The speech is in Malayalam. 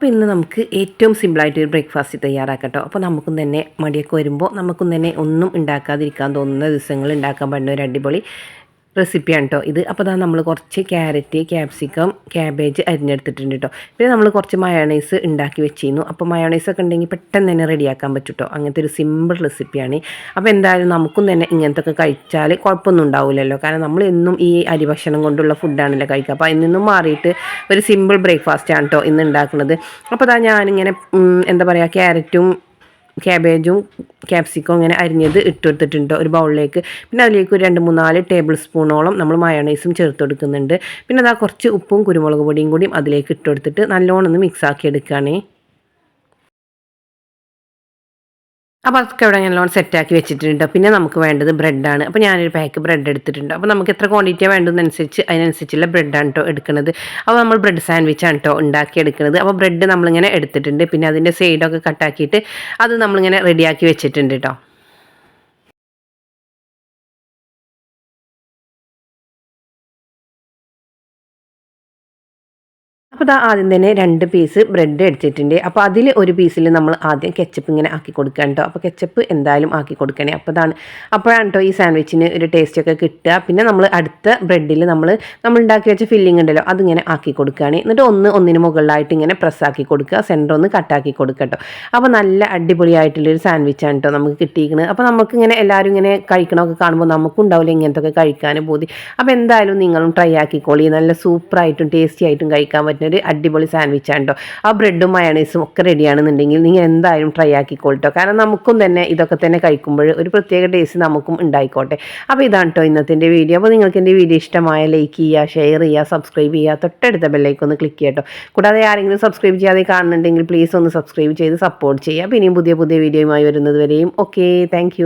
അപ്പോൾ ഇന്ന് നമുക്ക് ഏറ്റവും സിമ്പിളായിട്ട് ഒരു ബ്രേക്ക്ഫാസ്റ്റ് തയ്യാറാക്കട്ടോ. അപ്പോൾ നമുക്കും തന്നെ മടിയൊക്കെ വരുമ്പോൾ നമുക്കും തന്നെ ഒന്നും ഉണ്ടാക്കാതിരിക്കാൻ തോന്നുന്ന ദിവസങ്ങൾ ഉണ്ടാക്കാൻ പറ്റുന്ന ഒരു അടിപൊളി റെസിപ്പിയാണ് കേട്ടോ ഇത് അപ്പോൾ ഇതാ നമ്മൾ കുറച്ച് ക്യാരറ്റ് ക്യാപ്സിക്കം ക്യാബേജ് അരിഞ്ഞെടുത്തിട്ടുണ്ട് കേട്ടോ പിന്നെ നമ്മൾ കുറച്ച് മയോണൈസ് ഉണ്ടാക്കി വെച്ചിരുന്നു. അപ്പോൾ മയോണൈസ് ഒക്കെ ഉണ്ടെങ്കിൽ പെട്ടെന്ന് തന്നെ റെഡിയാക്കാൻ പറ്റും കേട്ടോ അങ്ങനത്തെ ഒരു സിമ്പിൾ റെസിപ്പിയാണ് അപ്പോൾ എന്തായാലും നമുക്കും തന്നെ ഇങ്ങനത്തെ ഒക്കെ കഴിച്ചാൽ കുഴപ്പമൊന്നും ഉണ്ടാവില്ലല്ലോ കാരണം നമ്മൾ എന്നും ഈ അരി ഭക്ഷണം കൊണ്ടുള്ള ഫുഡാണല്ലോ കഴിക്കുക അപ്പോൾ അതിൽ നിന്നും മാറിയിട്ട് ഒരു സിമ്പിൾ ബ്രേക്ക്ഫാസ്റ്റ് ആണ് കേട്ടോ ഇന്ന് ഉണ്ടാക്കുന്നത് അപ്പോൾ അതാ ഞാനിങ്ങനെ എന്താ പറയുക ക്യാരറ്റും ക്യാബേജും ക്യാപ്സിക്കും ഇങ്ങനെ അരിഞ്ഞത് ഇട്ട് കൊടുത്തിട്ടുണ്ട് ഒരു ബൗളിലേക്ക്. പിന്നെ അതിലേക്ക് ഒരു രണ്ട് മൂന്നാൽ ടേബിൾ സ്പൂണോളം നമ്മൾ മയോണൈസും ചേർത്ത് കൊടുക്കുന്നുണ്ട്. പിന്നെ അതാ കുറച്ച് ഉപ്പും കുരുമുളക് പൊടിയും കൂടിയും അതിലേക്ക് ഇട്ട് കൊടുത്തിട്ട് നല്ലോണം ഒന്ന് മിക്സാക്കി എടുക്കുകയാണേ. അപ്പോൾ അതൊക്കെ ഇവിടെ ഞാൻ ലോൺ സെറ്റാക്കി വെച്ചിട്ടുണ്ട്. പിന്നെ നമുക്ക് വേണ്ടത് ബ്രെഡാണ് അപ്പോൾ ഞാനൊരു പാക്ക് ബ്രെഡ് എടുത്തിട്ടുണ്ട്. അപ്പോൾ നമുക്ക് എത്ര ക്വാണ്ടിറ്റിയാണ് വേണ്ടതെന്നനുസരിച്ച് അതിനനുസരിച്ചുള്ള ബ്രെഡാണ് കേട്ടോ എടുക്കുന്നത് അപ്പോൾ നമ്മൾ ബ്രെഡ് സാൻഡ്വിച്ച് ആണ് കേട്ടോ ഉണ്ടാക്കി എടുക്കുന്നത് അപ്പോൾ ബ്രെഡ് നമ്മളിങ്ങനെ എടുത്തിട്ടുണ്ട്. പിന്നെ അതിന്റെ സൈഡൊക്കെ കട്ടാക്കിയിട്ട് അത് നമ്മളിങ്ങനെ റെഡിയാക്കി വെച്ചിട്ടുണ്ട് കേട്ടോ അപ്പോൾ ഇതാ ആദ്യം തന്നെ രണ്ട് പീസ് ബ്രെഡ് എടുത്തിട്ടുണ്ട്. അപ്പോൾ അതിൽ ഒരു പീസിൽ നമ്മൾ ആദ്യം കെച്ചപ്പ് ഇങ്ങനെ ആക്കി കൊടുക്കുക കേട്ടോ. അപ്പോൾ കെച്ചപ്പ് എന്തായാലും ആക്കി കൊടുക്കണേ. അപ്പോൾ ഇതാണ്. അപ്പോഴാണ് കേട്ടോ ഈ സാൻഡ്വിച്ചിന് ഒരു ടേസ്റ്റ് ഒക്കെ കിട്ടുക. പിന്നെ നമ്മൾ അടുത്ത ബ്രെഡിൽ നമ്മൾ നമ്മൾ ഉണ്ടാക്കി വെച്ച ഫില്ലിംഗ് ഉണ്ടല്ലോ അതിങ്ങനെ ആക്കി കൊടുക്കുകയാണ്. എന്നിട്ട് ഒന്ന് ഒന്നിന് മുകളിലായിട്ട് ഇങ്ങനെ പ്രസ്സാക്കി കൊടുക്കുക. സെന്റർ ഒന്ന് കട്ടാക്കി കൊടുക്കുക കേട്ടോ. അപ്പോൾ നല്ല അടിപൊളിയായിട്ടുള്ളൊരു സാൻഡ്വിച്ചാണ് കേട്ടോ നമുക്ക് കിട്ടിയിരിക്കുന്നത്. അപ്പോൾ നമുക്ക് ഇങ്ങനെ എല്ലാവരും ഇങ്ങനെ കഴിക്കണമൊക്കെ കാണുമ്പോൾ നമുക്കും ഉണ്ടാവില്ല ഇങ്ങനത്തെ ഒക്കെ കഴിക്കാനും പോതി. അപ്പോൾ എന്തായാലും നിങ്ങളും ട്രൈ ആക്കിക്കോളി. നല്ല സൂപ്പറായിട്ടും ടേസ്റ്റി ആയിട്ടും കഴിക്കാൻ പറ്റുന്ന ഒരു അടിപൊളി സാൻഡ്വിച്ച് ആണ് കേട്ടോ ആ ബ്രെഡും മയണൈസും ഒക്കെ റെഡിയാണെന്നുണ്ടെങ്കിൽ നിങ്ങൾ എന്തായാലും ട്രൈ ആക്കിക്കോട്ടോ കാരണം നമുക്കും തന്നെ ഇതൊക്കെ തന്നെ കഴിക്കുമ്പോൾ ഒരു പ്രത്യേക ടേസ്റ്റ് നമുക്കും ഉണ്ടായിക്കോട്ടെ. അപ്പോൾ ഇതാണ് കേട്ടോ ഇന്നത്തെ വീഡിയോ അപ്പോൾ നിങ്ങൾക്ക് എന്റെ വീഡിയോ ഇഷ്ടമായ ലൈക്ക് ചെയ്യുക ഷെയർ ചെയ്യുക സബ്സ്ക്രൈബ് ചെയ്യുക തൊട്ടടുത്ത ബെല്ലൈക്ക് ഒന്ന് ക്ലിക്ക് ചെയ്യട്ടോ കൂടാതെ ആരെങ്കിലും സബ്സ്ക്രൈബ് ചെയ്യാതെ കാണുന്നുണ്ടെങ്കിൽ പ്ലീസ് ഒന്ന് സബ്സ്ക്രൈബ് ചെയ്ത് സപ്പോർട്ട് ചെയ്യുക. പിന്നെയും പുതിയ പുതിയ വീഡിയോയുമായി വരുന്നത് വരെയും. Okay thank